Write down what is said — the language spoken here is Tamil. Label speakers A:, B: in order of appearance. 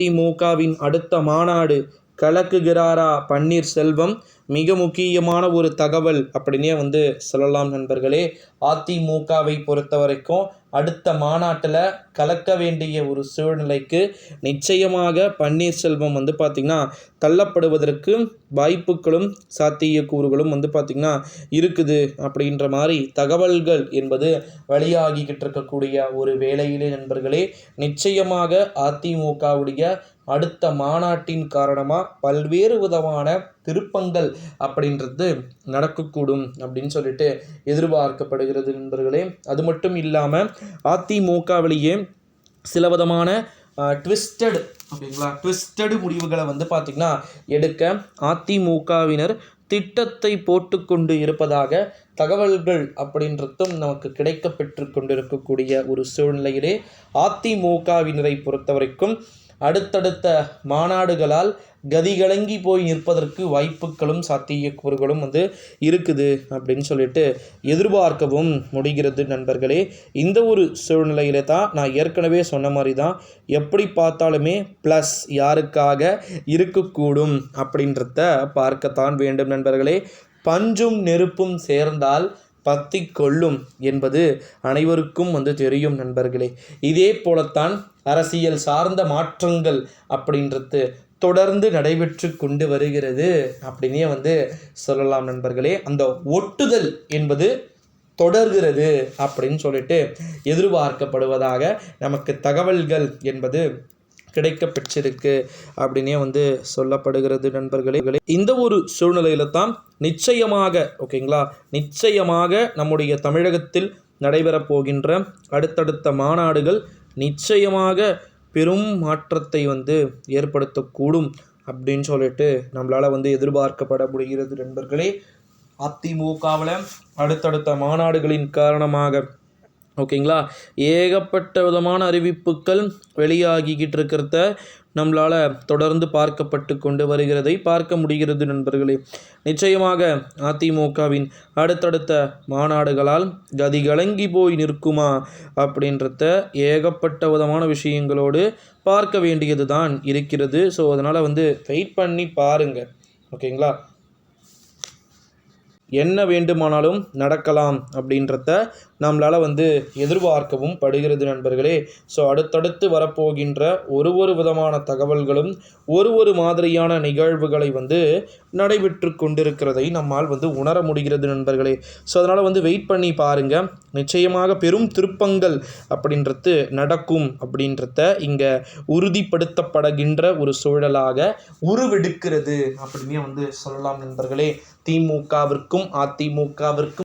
A: அதிமுகவின் அடுத்த மாநாடு கலக்குகிறாரா பன்னீர்செல்வம்? மிக முக்கியமான ஒரு தகவல் அப்படின்னே வந்து சொல்லலாம் நண்பர்களே. அதிமுகவை பொறுத்த வரைக்கும் அடுத்த மாநாட்டில் கலக்க வேண்டிய ஒரு சூழ்நிலைக்கு நிச்சயமாக பன்னீர்செல்வம் வந்து பார்த்திங்கன்னா தள்ளப்படுவதற்கு வாய்ப்புகளும் சாத்தியக்கூறுகளும் வந்து பார்த்திங்கன்னா இருக்குது. அப்படின்ற மாதிரி தகவல்கள் என்பது வெளியாகிக்கிட்டு இருக்கக்கூடிய ஒரு வேலையிலே நண்பர்களே நிச்சயமாக அதிமுகவுடைய அடுத்த மாநாட்டின் காரணமாக பல்வேறு விதமான திருப்பங்கள் அப்படின்றது நடக்கக்கூடும் அப்படின்னு சொல்லிட்டு எதிர்பார்க்கப்படுகிறது நண்பர்களே. அது மட்டும் இல்லாமல் அதிமுகவிலேயே சில விதமான ட்விஸ்டட் ஓகேங்களா ட்விஸ்டடு முடிவுகளை வந்து பார்த்திங்கன்னா எடுக்க அதிமுகவினர் திட்டத்தை போட்டுக்கொண்டு இருப்பதாக தகவல்கள் அப்படின்றதும் நமக்கு கிடைக்கப்பெற்று கொண்டிருக்கக்கூடிய ஒரு சூழ்நிலையிலே அதிமுகவினரை பொறுத்தவரைக்கும் அடுத்தடுத்த மாநாடுகளால் கதிகலங்கி போய் நிற்பதற்கு வாய்ப்புகளும் சாத்தியக்கூறுகளும் வந்து இருக்குது அப்படின்னு சொல்லிட்டு எதிர்பார்க்கவும் முடிகிறது நண்பர்களே. இந்த ஒரு சூழ்நிலையில தான் நான் ஏற்கனவே சொன்ன மாதிரி தான் எப்படி பார்த்தாலுமே ப்ளஸ் யாருக்காக இருக்கக்கூடும் அப்படின்றத பார்க்கத்தான் வேண்டும் நண்பர்களே. பஞ்சும் நெருப்பும் சேர்ந்தால் பத்தி கொள்ளும் என்பது அனைவருக்கும் வந்து தெரியும் நண்பர்களே. இதே போலத்தான் அரசியல் சார்ந்த மாற்றங்கள் அப்படின்றது தொடர்ந்து நடைபெற்று கொண்டு வருகிறது அப்படின்னே வந்து சொல்லலாம் நண்பர்களே. அந்த ஒட்டுதல் என்பது தொடர்கிறது அப்படின்னு சொல்லிட்டு எதிர்பார்க்கப்படுவதாக நமக்கு தகவல்கள் என்பது கிடைக்க பெற்றிருக்கு அப்படின்னே வந்து சொல்லப்படுகிறது நண்பர்களே. இந்த ஒரு சூழ்நிலையில தான் நிச்சயமாக ஓகேங்களா? நிச்சயமாக நம்முடைய தமிழகத்தில் நடைபெறப் போகின்ற அடுத்தடுத்த மாநாடுகள் நிச்சயமாக பெரும் மாற்றத்தை வந்து ஏற்படுத்தக்கூடும் அப்படின்னு சொல்லிட்டு நம்மளால் வந்து எதிர்பார்க்கப்பட முடிகிறது நண்பர்களே. அதிமுகவில் அடுத்தடுத்த மாநாடுகளின் காரணமாக ஓகேங்களா? ஏகப்பட்ட விதமான அறிவிப்புகள் வெளியாகிக்கிட்டு இருக்கிறத நம்மளால் தொடர்ந்து பார்க்கப்பட்டு கொண்டு வருகிறதை பார்க்க முடிகிறது நண்பர்களே. நிச்சயமாக அதிமுகவின் அடுத்தடுத்த மாநாடுகளால் கதி கலங்கி போய் நிற்குமா அப்படின்றத ஏகப்பட்ட விதமான விஷயங்களோடு பார்க்க வேண்டியது தான் இருக்கிறது. ஸோ அதனால் வந்து வெயிட் பண்ணி பாருங்கள் ஓகேங்களா? என்ன வேண்டுமானாலும் நடக்கலாம் அப்படின்றத நம்மளால் வந்து எதிர்பார்க்கவும் படுகிறது நண்பர்களே. ஸோ அடுத்தடுத்து வரப்போகின்ற ஒரு ஒரு விதமான தகவல்களும் ஒரு ஒரு மாதிரியான நிகழ்வுகளை வந்து நடைபெற்று கொண்டிருக்கிறதை நம்மால் வந்து உணர முடிகிறது நண்பர்களே. ஸோ அதனால் வந்து வெயிட் பண்ணி பாருங்கள் நிச்சயமாக பெரும் திருப்பங்கள் அப்படின்றது நடக்கும் அப்படின்றத இங்கே உறுதிப்படுத்தப்படுகின்ற ஒரு சூழலாக உருவெடுக்கிறது அப்படின்னே வந்து சொல்லலாம் நண்பர்களே. திமுகவிற்கும் அதிமுகவிற்கும்